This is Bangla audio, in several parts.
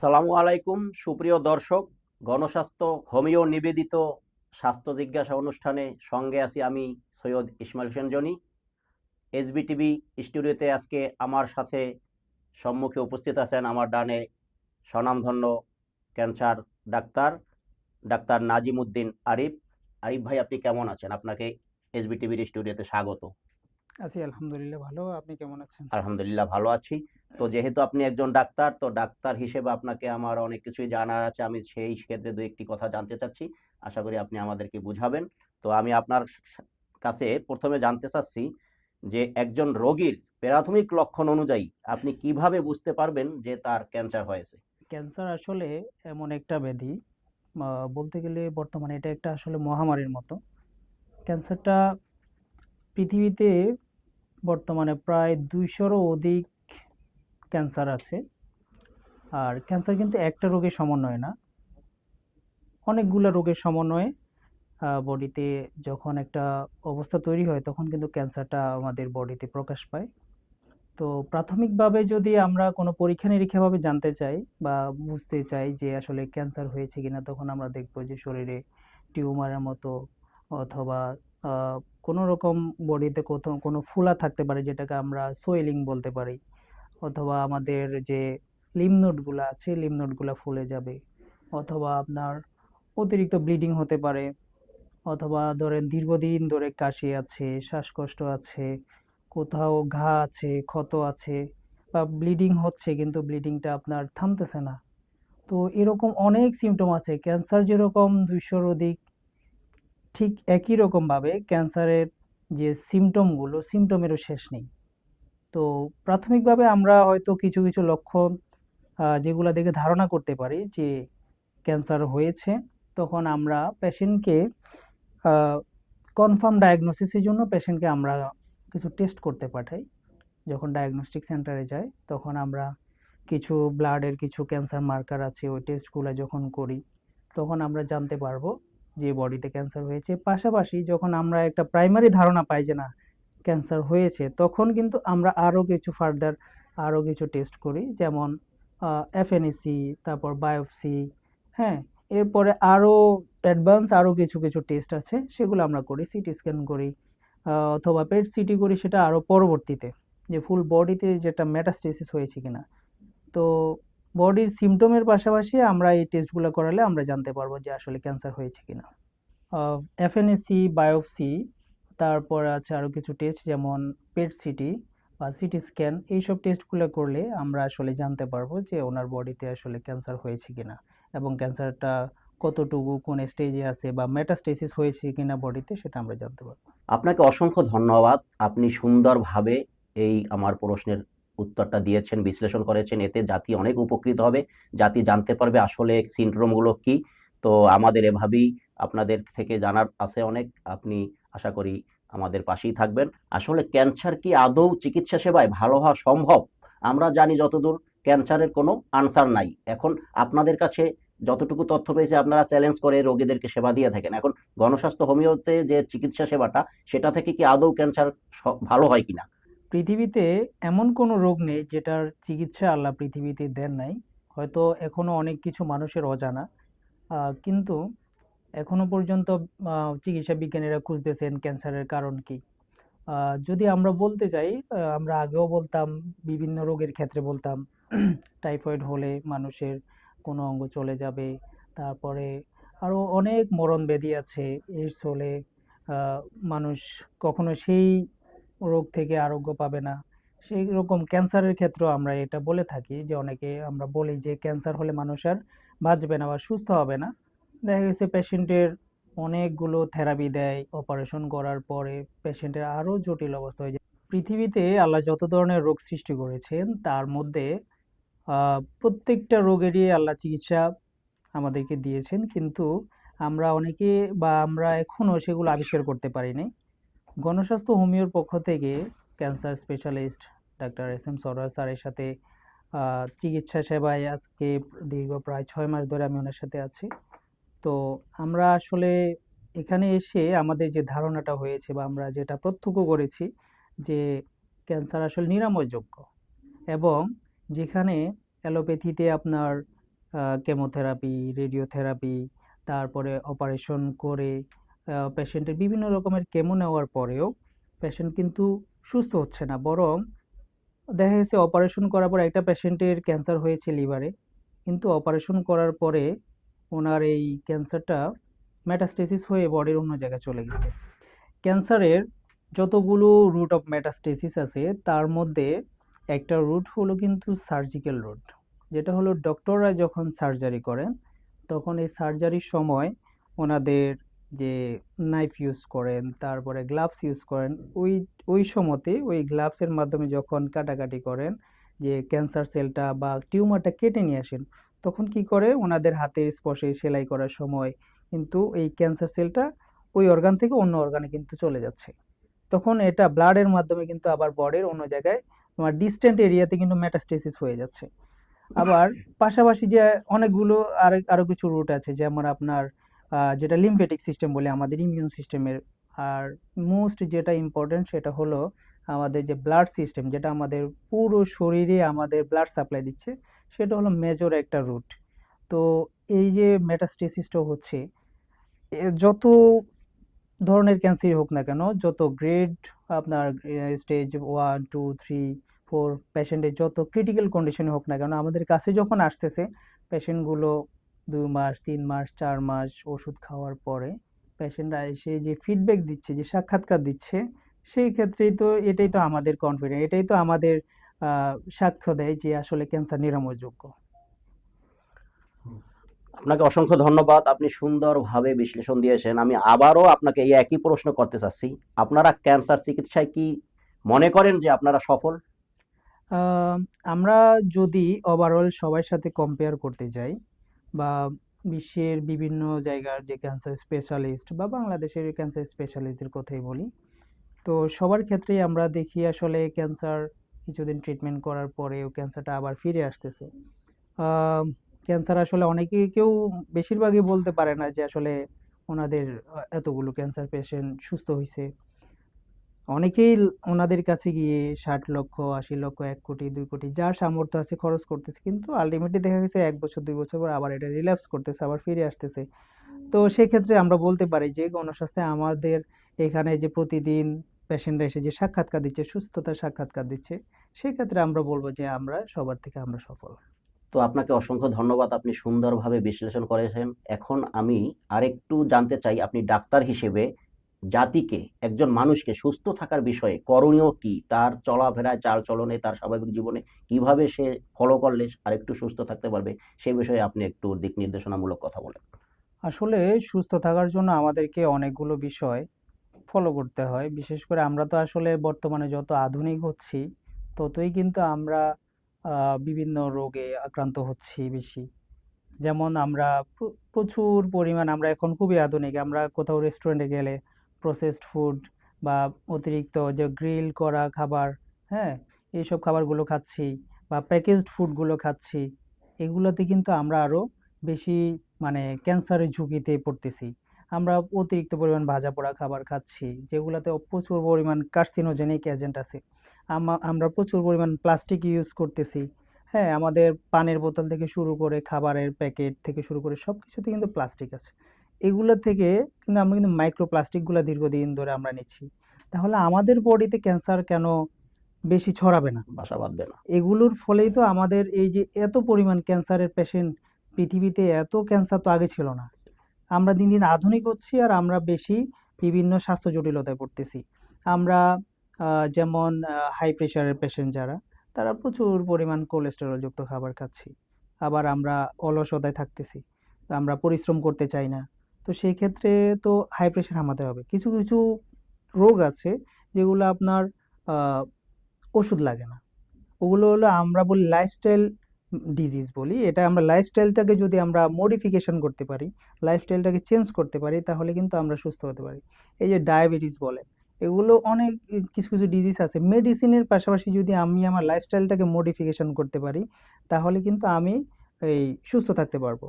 আসসালামু আলাইকুম সুপ্রিয় দর্শক গণস্বাস্থ্য হোমিও নিবেদিত স্বাস্থ্য জিজ্ঞাসা অনুষ্ঠানে সঙ্গে আছি আমি সৈয়দ ইসমাইল হোসেন জনি। এসবি টিভি স্টুডিওতে আজকে আমার সাথে সম্মুখে উপস্থিত আছেন আমার ডানে স্বনামধন্য cancer doctor doctor Nazimuddin Arif. Arif ভাই আপনি কেমন আছেন? আপনাকে এসবি টিভির স্টুডিওতে স্বাগত। আছি আলহামদুলিল্লাহ ভালো। আপনি কেমন আছেন? আলহামদুলিল্লাহ ভালো আছি। তো যেহেতু আপনি একজন ডাক্তার তো ডাক্তার হিসেবে আপনাকে আমার অনেক কিছুই জানার আছে। আমি সেই ক্ষেত্রে দু একটি কথা জানতে চাচ্ছি। আশা করি আপনি আমাদেরকে বুঝাবেন। তো আমি আপনার কাছে প্রথমে জানতে চাচ্ছি যে একজন রোগীর প্রাথমিক লক্ষণ অনুযায়ী আপনি কীভাবে বুঝতে পারবেন যে তার ক্যান্সার হয়েছে? ক্যান্সার আসলে এমন একটা ব্যাধি। বলতে গেলে বর্তমানে এটা একটা আসলে মহামারীর মতো। ক্যান্সারটা পৃথিবীতে বর্তমানে প্রায় দুইশোরও অধিক ক্যান্সার আছে। আর ক্যান্সার কিন্তু একটা রোগের সমন্বয় না। অনেকগুলো রোগের সমন্বয়ে বডিতে যখন একটা অবস্থা তৈরি হয়, তখন কিন্তু ক্যান্সারটা আমাদের বডিতে প্রকাশ পায়। তো প্রাথমিকভাবে যদি আমরা কোনো পরীক্ষা নিরীক্ষাভাবে জানতে চাই বা বুঝতে চাই যে আসলে ক্যান্সার হয়েছে কিনা, তখন আমরা দেখব যে শরীরে টিউমারের মতো অথবা কোনো রকম বডিতে কোথাও কোনো ফুলা থাকতে পারে, যেটাকে আমরা সোয়েলিং বলতে পারি। অথবা আমাদের যে লিমনোডগুলো আছে লিমনোডগুলো ফুলে যাবে। অথবা আপনার অতিরিক্ত ব্লিডিং হতে পারে। অথবা ধরেন দীর্ঘদিন ধরে কাশি আছে, শ্বাসকষ্ট আছে, কোথাও ঘা আছে, ক্ষত আছে বা ব্লিডিং হচ্ছে কিন্তু ব্লিডিংটা আপনার থামতেছে না। তো এরকম অনেক সিমটম আছে। ক্যান্সার যেরকম দুইশোর অধিক, ঠিক একই রকমভাবে ক্যান্সারের যে সিমটমগুলো সিমটমেরও শেষ নেই। তো প্রাথমিকভাবে আমরা হয়তো কিছু কিছু লক্ষণ যেগুলো দেখে ধারণা করতে পারি যে ক্যান্সার হয়েছে, তখন আমরা পেশেন্টকে কনফার্ম ডায়াগনোসিসের জন্য পেশেন্টকে আমরা কিছু টেস্ট করতে পাঠাই। যখন ডায়াগনস্টিক সেন্টারে যাই, তখন আমরা কিছু ব্লাডের কিছু ক্যান্সার মার্কার আছে, ওই টেস্টগুলো যখন করি, তখন আমরা জানতে পারব যে বডিতে ক্যান্সার হয়েছে। পাশাপাশি যখন আমরা একটা প্রাইমারি ধারণা পাই যে না ক্যান্সার হয়েছে, তখন কিন্তু আমরা আরও কিছু ফার্দার আরও কিছু টেস্ট করি, যেমন এফএনএসি তারপর বায়োপসি হ্যাঁ এরপরে আরও অ্যাডভান্স আরও কিছু কিছু টেস্ট আছে, সেগুলো আমরা করি সিটি স্ক্যান করি অথবা পেট সিটি করি, সেটা আরও পরবর্তীতে, যে ফুল বডিতে যেটা মেটাস্টেসিস হয়েছে কিনা। তো বডির সিমটমের পাশাপাশি আমরা এই টেস্টগুলো করালে আমরা জানতে পারব যে আসলে ক্যান্সার হয়েছে কিনা। এফএনএসি বায়োপসি তারপর আছে আরও কিছু টেস্ট যেমন পেট সিটি বা সিটি স্ক্যান এইসব টেস্টগুলো করলে আমরা আসলে জানতে পারব যে ওনার বডিতে আসলে ক্যান্সার হয়েছে কিনা এবং ক্যান্সারটা কতটুকু, কোন স্টেজে আছে বা মেটাস্টেসিস হয়েছে কিনা বডিতে সেটা আমরা জানতে পারব। আপনাকে অসংখ্য ধন্যবাদ। আপনি সুন্দরভাবে এই আমার প্রশ্নের উত্তরটা দিয়েছেন, বিশ্লেষণ করেছেন। এতে জাতি অনেক উপকৃত হবে। জাতি জানতে পারবে আসলে সিনড্রোমগুলো কি। তো আমাদের এভাবেই আপনাদের থেকে জানার আছে অনেক। আপনি আশা করি আমাদের পাশেই থাকবেন। আসলে ক্যান্সার কি আদৌ চিকিৎসা সেবায় ভালো হওয়া সম্ভব? আমরা জানি যতদূর ক্যান্সারের কোনো আনসার নাই। এখন আপনাদের কাছে যতটুকু তথ্য পেয়েছে, আপনারা চ্যালেঞ্জ করে রোগীদেরকে সেবা দিয়ে থাকেন। এখন গণস্বাস্থ্য হোমিওতে যে চিকিৎসা সেবাটা, সেটা থেকে কি আদৌ ক্যান্সার ভালো হয় কিনা? পৃথিবীতে এমন কোনো রোগ নেই যেটার চিকিৎসা আল্লাহ পৃথিবীতে দেন নাই। হয়তো এখনও অনেক কিছু মানুষের অজানা। কিন্তু এখনও পর্যন্ত চিকিৎসা বিজ্ঞানীরা খুঁজতেছেন ক্যান্সারের কারণ কি। যদি আমরা বলতে চাই আমরা আগেও বলতাম, বিভিন্ন রোগের ক্ষেত্রে বলতাম, টাইফয়েড হলে মানুষের কোনো অঙ্গ চলে যাবে। তারপরে আরও অনেক মরণ ব্যাধি আছে এইডস হলে মানুষ কখনো সেই রোগ থেকে আরোগ্য পাবে না। সেই রকম ক্যান্সারের ক্ষেত্রেও আমরা এটা বলে থাকি যে, অনেকে আমরা বলি যে, ক্যান্সার হলে মানুষ আর বাঁচবে না বা সুস্থ হবে না। দেখা গেছে পেশেন্টের অনেকগুলো থেরাপি দেয় অপারেশন করার পরে পেশেন্টের আরও জটিল অবস্থা হয়ে যায়। পৃথিবীতে আল্লাহ যত ধরনের রোগ সৃষ্টি করেছেন, তার মধ্যে প্রত্যেকটা রোগেরই আল্লাহ চিকিৎসা আমাদেরকে দিয়েছেন, কিন্তু আমরা অনেকে বা আমরা এখনও সেগুলো আবিষ্কার করতে পারিনি। গণস্বাস্থ্য হোমিওর পক্ষ থেকে cancer specialist doctor S M Sarwar স্যারের সাথে চিকিৎসা সেবায় আজকে দীর্ঘ প্রায় ছয় মাস ধরে আমি ওনার সাথে আছি। তো আমরা আসলে এখানে এসে আমাদের যে ধারণাটা হয়েছে বা আমরা যেটা প্রত্যক্ষ করেছি যে ক্যান্সার আসলে নিরাময়যোগ্য এবং যেখানে অ্যালোপ্যাথিতে আপনার কেমোথেরাপি, রেডিওথেরাপি, তারপরে অপারেশন করে পেশেন্টের বিভিন্ন রকমের কেমো নেওয়ার পরেও পেশেন্ট কিন্তু সুস্থ হচ্ছে না। বরং দেখা গেছে অপারেশন করার পর একটা পেশেন্টের ক্যান্সার হয়েছে লিভারে, কিন্তু অপারেশন করার পরে ওনার এই ক্যান্সারটা ম্যাটাস্টেসিস হয়ে বডির অন্য জায়গায় চলে গেছে। ক্যান্সারের যতগুলো রুট অফ ম্যাটাস্টেসিস আছে, তার মধ্যে একটা রুট হলো কিন্তু সার্জিক্যাল রুট যেটা হলো ডক্টররা যখন সার্জারি করেন, তখন এই সার্জারির সময় ওনাদের যে নাইফ ইউজ করেন, তারপরে গ্লাভস ইউজ করেন, ওই ওই সময়তে ওই গ্লাভসের মাধ্যমে যখন কাটাকাটি করেন, যে ক্যান্সার সেলটা বা টিউমারটা কেটে নিয়ে আসেন তখন কি করে? ওনাদের হাতের স্পর্শে সেলাই করার সময় কিন্তু এই ক্যান্সার সেলটা ওই অর্গান থেকে অন্য অর্গানে কিন্তু চলে যাচ্ছে। তখন এটা ব্লাডের মাধ্যমে কিন্তু আবার বডির অন্য জায়গায় তোমার ডিস্টেন্ট এরিয়াতে কিন্তু ম্যাটাস্টেসিস হয়ে যাচ্ছে। আবার পাশাপাশি যে অনেকগুলো আর আরও কিছু রুট আছে, যেমন আপনার যেটা লিম্ফেটিক সিস্টেম বলে আমাদের ইমিউন সিস্টেমের আর মোস্ট যেটা ইম্পর্টেন্ট সেটা হলো আমাদের যে ব্লাড সিস্টেম যেটা আমাদের পুরো শরীরে আমাদের ব্লাড সাপ্লাই দিচ্ছে সেটা হলো মেজর একটা রুট তো এই যে মেটাস্টেসিসটা হচ্ছে যত ধরনের ক্যান্সারই হোক না কেন, যত গ্রেড আপনার stage one two three four পেশেন্টের যত ক্রিটিক্যাল কন্ডিশনে হোক না কেন, আমাদের কাছে যখন আসতেছে পেশেন্টগুলো দুই মাস, তিন মাস, চার মাস ওষুধ খাওয়ার পরে পেশেন্টরা এসে যে ফিডব্যাক দিচ্ছে, যে সাক্ষাৎকার দিচ্ছে, সেই ক্ষেত্রেই তো এটাই তো আমাদের কনফিডেন্ট এটাই তো আমাদের সাক্ষ্য দেয় যে আসলে ক্যান্সার নিরাময়যোগ্য। আপনাকে অসংখ্য ধন্যবাদ আপনি সুন্দরভাবে বিশ্লেষণ দিয়েছেন। আমি আবারও আপনাকে এই একই প্রশ্ন করতে চাচ্ছি। আপনারা ক্যান্সার চিকিৎসায় কি মনে করেন যে আপনারা সফল? আমরা যদি ওভারঅল সবার সাথে কম্পেয়ার করতে যাই বা বিশ্বের বিভিন্ন জায়গার যে ক্যান্সার স্পেশালিস্ট বা বাংলাদেশের ক্যান্সার স্পেশালিস্টদের কথাই বলি তো সবার ক্ষেত্রেই আমরা দেখি আসলে ক্যান্সার কিছুদিন ট্রিটমেন্ট করার পরেও ক্যান্সারটা আবার ফিরে আসতেছে। ক্যান্সার আসলে অনেকেই কেউ বেশিরভাগই বলতে পারে না যে আসলে ওনাদের এতগুলো ক্যান্সার পেশেন্ট সুস্থ হয়েছে অনেকেই ওনাদের কাছে গিয়ে ষাট লক্ষ, আশি লক্ষ, এক কোটি, দুই কোটি যার সামর্থ্য আছে খরচ করতেছে, কিন্তু আলটিমেটলি দেখা গেছে এক বছর, দুই বছর পর আবার এটা রিল্যাপস করতেছে, আবার ফিরে আসতেছে। তো সেক্ষেত্রে আমরা বলতে পারি যে গণস্বাস্থ্যে আমাদের এখানে যে প্রতিদিন পেশেন্টরা এসে যে সাক্ষাৎকার দিচ্ছে সুস্থতার সাক্ষাৎকার দিচ্ছে সেক্ষেত্রে আমরা বলব যে আমরা সবার থেকে আমরা সফল। তো আপনাকে অসংখ্য ধন্যবাদ আপনি সুন্দরভাবে বিশ্লেষণ করেছেন। এখন আমি আরেকটু জানতে চাই আপনি ডাক্তার হিসেবে জাতিকে একজন মানুষকে সুস্থ থাকার বিষয়ে করণীয় কি? তার চলাফেরায় চাল চলনে তার স্বাভাবিক জীবনে কীভাবে সে ফলো করলে আরেকটু সুস্থ থাকতে পারবে? সেই বিষয়ে আপনি একটু দিক নির্দেশনামূলক কথা বলেন। আসলে সুস্থ থাকার জন্য আমাদেরকে অনেকগুলো বিষয় ফলো করতে হয়। বিশেষ করে আমরা তো আসলে বর্তমানে যত আধুনিক হচ্ছি, ততই কিন্তু আমরা বিভিন্ন রোগে আক্রান্ত হচ্ছি বেশি। যেমন আমরা প্রচুর পরিমাণ আমরা এখন খুবই আধুনিক। আমরা কোথাও রেস্টুরেন্টে গেলে প্রসেসড ফুড বা অতিরিক্ত যে গ্রিল করা খাবার হ্যাঁ? এইসব খাবারগুলো খাচ্ছি বা প্যাকেজড ফুডগুলো খাচ্ছি, এগুলোতে কিন্তু আমরা আরও বেশি মানে ক্যান্সারের ঝুঁকিতে পড়তেছি। আমরা অতিরিক্ত পরিমাণ ভাজা পোড়া খাবার খাচ্ছি যেগুলোতে প্রচুর পরিমাণ কার্সিনোজেনিক এজেন্ট আছে। আমা- আমরা প্রচুর পরিমাণ প্লাস্টিক ইউজ করতেছি। হ্যাঁ আমাদের পানের বোতল থেকে শুরু করে খাবারের প্যাকেট থেকে শুরু করে সব কিছুতে কিন্তু প্লাস্টিক আছে। এগুলো থেকে কিন্তু আমরা কিন্তু মাইক্রো প্লাস্টিকগুলো দীর্ঘদিন ধরে আমরা নিচ্ছি। তাহলে আমাদের বডিতে ক্যান্সার কেন বেশি ছড়াবে না? বাসা বাঁধবে না। এগুলোর ফলেই তো আমাদের এই যে এত পরিমাণ ক্যান্সারের পেশেন্ট পৃথিবীতে এত ক্যান্সার তো আগে ছিল না। আমরা দিন দিন আধুনিক হচ্ছি আর আমরা বেশি বিভিন্ন স্বাস্থ্য জটিলতায় পড়তেছি। আমরা যেমন হাই প্রেশারের পেশেন্ট যারা, তারা প্রচুর পরিমাণ কোলেস্টেরল যুক্ত খাবার খাচ্ছি। আবার আমরা অলসতায় থাকতেছি, আমরা পরিশ্রম করতে চাই না। তো সেই ক্ষেত্রে তো হাই প্রেশার আমাদের হবে। কিছু কিছু রোগ আছে যেগুলো আপনার ওষুধ লাগে না। ওগুলো হলো আমরা বলি লাইফস্টাইল ডিজিজ বলি, এটা আমরা লাইফস্টাইলটাকে যদি আমরা মডিফিকেশন করতে পারি লাইফস্টাইলটাকে চেঞ্জ করতে পারি, তাহলে কিন্তু আমরা সুস্থ হতে পারি। এই যে ডায়াবেটিস বলেন, এগুলো অনেক কিছু কিছু ডিজিজ আছে। মেডিসিনের পাশাপাশি যদি আমি আমার লাইফস্টাইলটাকে মডিফিকেশন করতে পারি, তাহলে কিন্তু আমি এই সুস্থ থাকতে পারব।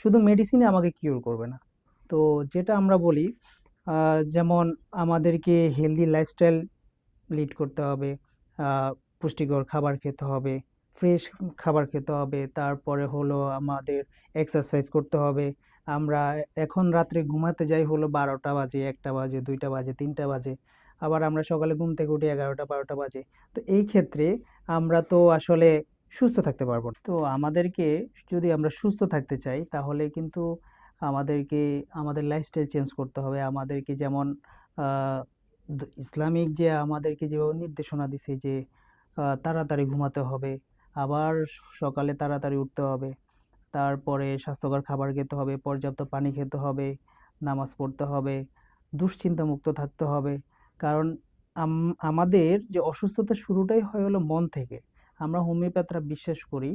শুধু মেডিসিনে আমাকে কিওর করবে না। তো যেটা আমরা বলি যেমন আমাদেরকে হেলদি লাইফস্টাইল লিড করতে হবে পুষ্টিকর খাবার খেতে হবে ফ্রেশ খাবার খেতে হবে। তারপরে হলো আমাদের এক্সারসাইজ করতে হবে। আমরা এখন রাত্রে ঘুমাতে যাই হলো বারোটা বাজে, একটা বাজে, দুইটা বাজে, তিনটা বাজে। আবার আমরা সকালে ঘুম থেকে উঠি এগারোটা, বারোটা বাজে। তো এই ক্ষেত্রে আমরা তো আসলে সুস্থ থাকতে পারব তো আমাদেরকে যদি আমরা সুস্থ থাকতে চাই, তাহলে কিন্তু আমাদেরকে, আমাদের লাইফস্টাইল চেঞ্জ করতে হবে। আমাদেরকে যেমন ইসলামিক যে আমাদেরকে যেভাবে নির্দেশনা দিছে যে তাড়াতাড়ি ঘুমাতে হবে। আবার সকালে তাড়াতাড়ি উঠতে হবে। তারপরে স্বাস্থ্যকর খাবার খেতে হবে, পর্যাপ্ত পানি খেতে হবে, নামাজ পড়তে হবে, দুশ্চিন্তামুক্ত থাকতে হবে। কারণ আমাদের যে অসুস্থতা শুরুটাই হয় হলো মন থেকে। আমরা হোমিওপ্যাথরা বিশ্বাস করি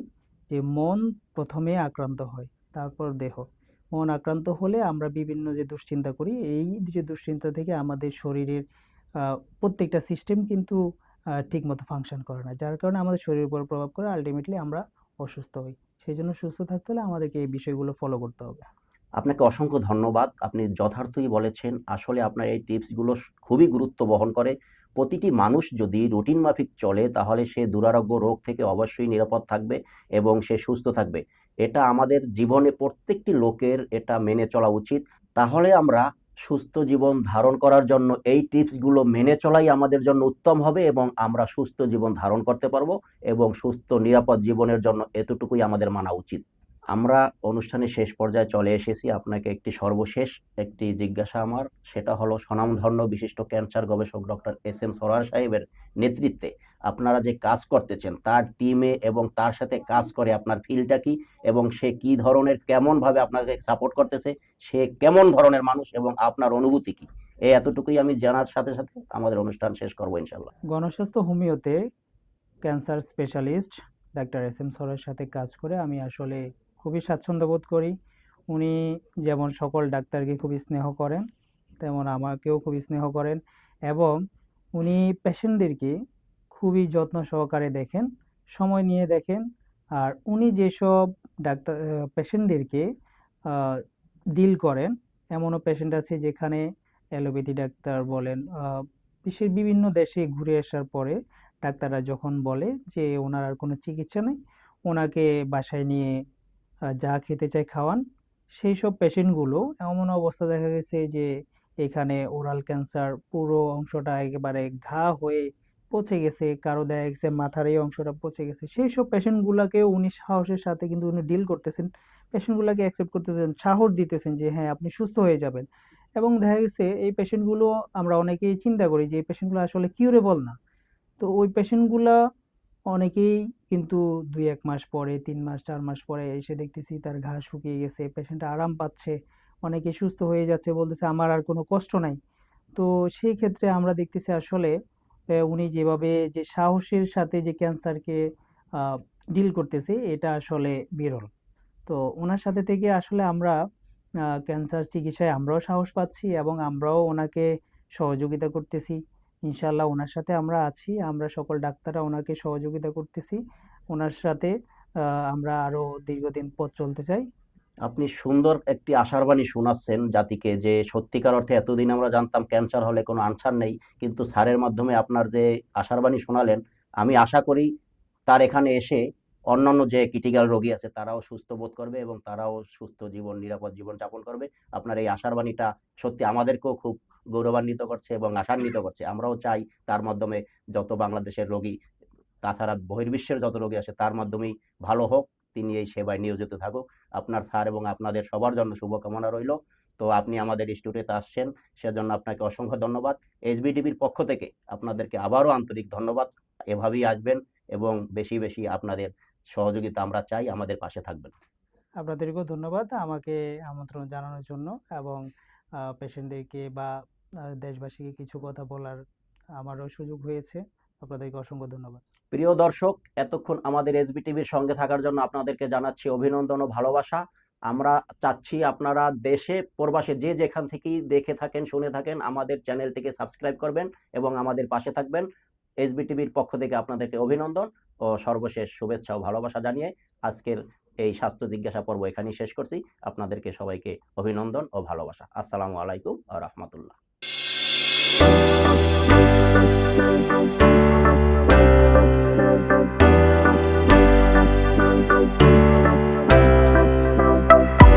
যে মন প্রথমে আক্রান্ত হয়, তারপর দেহ। মন আক্রান্ত হলে আমরা বিভিন্ন যে দুশ্চিন্তা করি, এই যে দুশ্চিন্তা থেকে আমাদের শরীরের প্রত্যেকটা সিস্টেম কিন্তু ঠিকমতো ফাংশন করে না। যার কারণে আমাদের শরীরের উপর প্রভাব করে আলটিমেটলি আমরা অসুস্থ হই। সেই জন্য সুস্থ থাকতে হলে আমাদেরকে এই বিষয়গুলো ফলো করতে হবে। আপনাকে অসংখ্য ধন্যবাদ। আপনি যথার্থই বলেছেন, আসলে আপনার এই টিপসগুলো খুবই গুরুত্ব বহন করে। প্রতিটি মানুষ যদি রুটিন মাফিক চলে, তাহলে সে দুরারোগ্য রোগ থেকে অবশ্যই নিরাপদ থাকবে এবং সে সুস্থ থাকবে। এটা আমাদের জীবনে প্রত্যেকটি লোকের এটা মেনে চলা উচিত। তাহলে আমরা সুস্থ জীবন ধারণ করার জন্য এই টিপসগুলো মেনে চলাই আমাদের জন্য উত্তম হবে এবং আমরা সুস্থ জীবন ধারণ করতে পারব এবং সুস্থ, নিরাপদ জীবনের জন্য এতটুকুই আমাদের মানা উচিত। আমরা অনুষ্ঠানের শেষ পর্যায়ে চলে এসেছি। আপনাকে একটি সর্বশেষ একটি জিজ্ঞাসা আমার। সেটা হলো, স্বনামধন্য বিশিষ্ট ক্যান্সার গবেষক ডক্টর এস এম সরার সাহেবের নেতৃত্বে আপনারা যে কাজ করতেছেন, তার টিমে এবং তার সাথে কাজ করে আপনার ফিলটা কি? এবং সে কি ধরনের, কেমনভাবে আপনাকে সাপোর্ট করতেছে? সে কেমন ধরনের মানুষ এবং আপনার অনুভূতি কি? এই এতটুকুই আমি জানার সাথে সাথে আমাদের অনুষ্ঠান শেষ করব ইনশাল্লাহ গণস্বাস্থ্য হোমিওতে cancer specialist doctor S M সরের সাথে কাজ করে আমি আসলে খুবই স্বাচ্ছন্দ্য বোধ করি। উনি যেমন সকল ডাক্তারকে খুবই স্নেহ করেন, তেমন আমাকেও খুবই স্নেহ করেন এবং উনি পেশেন্টদেরকে খুবই যত্ন সহকারে দেখেন, সময় নিয়ে দেখেন। আর উনি যেসব ডাক্তার পেশেন্টদেরকে ডিল করেন, এমনও পেশেন্ট আছে যেখানে অ্যালোপ্যাথি ডাক্তার বলেন বিশ্বের বিভিন্ন দেশে ঘুরে আসার পরে ডাক্তাররা যখন বলে যে ওনার আর কোনো চিকিৎসা নেই, ওনাকে বাসায় নিয়ে যা খেতে চায় খাওয়ান, সেই সব পেশেন্টগুলো এমন অবস্থা দেখা গেছে যে এখানে ওরাল ক্যান্সার পুরো অংশটা একেবারে ঘা হয়ে পচে গেছে, কারও দেখা গেছে মাথার এই অংশটা পচে গেছে। সেই সব পেশেন্টগুলোকে উনি সাহসের সাথে কিন্তু উনি ডিল করতেছেন। পেশেন্টগুলোকে অ্যাকসেপ্ট করতেছেন, সাহস দিতেছেন যে হ্যাঁ আপনি সুস্থ হয়ে যাবেন। এবং দেখা গেছে, এই পেশেন্টগুলো আমরা অনেকেই চিন্তা করি যে, এই পেশেন্টগুলো আসলে কিউরেবল না। তো ওই পেশেন্টগুলা অনেকেই কিন্তু দুই এক মাস পরে, তিন মাস, চার মাস পরে এসে দেখতেছি তার ঘা শুকিয়ে গেছে পেশেন্ট আরাম পাচ্ছে অনেকে সুস্থ হয়ে যাচ্ছে, বলতেছে, আমার আর কোনো কষ্ট নাই। তো সেই ক্ষেত্রে আমরা দেখতেছি আসলে উনি যেভাবে যে সাহসের সাথে যে ক্যান্সারকে ডিল করতেছে, এটা আসলে বিরল। তো ওনার সাথে থেকে আসলে আমরা ক্যান্সার চিকিৎসায় আমরাও সাহস পাচ্ছি এবং আমরাও ওনাকে সহযোগিতা করতেছি। ইনশাল্লাহ ওনার সাথে আমরা আছি, আমরা সকল ডাক্তাররা ওনাকে সহযোগিতা করতেছি। ওনার সাথে আমরা আরও দীর্ঘদিন পথ চলতে চাই। আপনি সুন্দর একটি আশার বাণী শোনাচ্ছেন জাতিকে যে সত্যিকার অর্থে এতদিন আমরা জানতাম ক্যান্সার হলে কোনো আনসার নেই, কিন্তু স্যারের মাধ্যমে আপনার যে আশার বাণী শোনালেন, আমি আশা করি তার এখানে এসে অন্যান্য যে ক্রিটিক্যাল রোগী আছে তারাও সুস্থ বোধ করবে এবং তারাও সুস্থ জীবন, নিরাপদ জীবন যাপন করবে। আপনার এই আশার বাণীটা সত্যি আমাদেরকেও খুব গৌরবান্বিত করছে এবং আশান্বিত করছে। আমরাও চাই তার মাধ্যমে যত বাংলাদেশের রোগী, তাছাড়া বহির্বিশ্বের যত রোগী আছে তার মাধ্যমেই ভালো হোক, তিনি এই সেবায় নিয়োজিত থাকুক। আপনার স্যার এবং আপনাদের সবার জন্য শুভকামনা রইল। তো আপনি আমাদের স্টুডিওতে আসছেন, সেজন্য আপনাকে অসংখ্য ধন্যবাদ। এসবিটিভির পক্ষ থেকে আপনাদেরকে আবারও আন্তরিক ধন্যবাদ। এভাবেই আসবেন এবং বেশি বেশি আপনাদের সহযোগিতা আমরা চাই, আমাদের পাশে থাকবেন। আপনাদেরকেও ধন্যবাদ আমাকে আমন্ত্রণ জানানোর জন্য এবং পেশেন্টদেরকে বা দেশবাসীকে কিছু কথা বলার আমারও সুযোগ হয়েছে। আপনাদেরকে অসংখ্য ধন্যবাদ। প্রিয় দর্শক, এতক্ষণ আমাদের এসবি টিভির সঙ্গে থাকার জন্য আপনাদেরকে জানাচ্ছি অভিনন্দন ও ভালোবাসা। আমরা চাচ্ছি আপনারা দেশে, প্রবাসে যে যেখান থেকেই দেখে থাকেন, শুনে থাকেন, আমাদের চ্যানেলটিকে সাবস্ক্রাইব করবেন এবং আমাদের পাশে থাকবেন। এসবি টিভির পক্ষ থেকে আপনাদেরকে অভিনন্দন ও সর্বশেষ শুভেচ্ছা ও ভালোবাসা জানিয়ে আজকের এই স্বাস্থ্য জিজ্ঞাসা পর্ব এখানেই শেষ করছি। আপনাদেরকে সবাইকে অভিনন্দন ও ভালোবাসা। আসসালামু আলাইকুম আ রহমতুল্লাহ।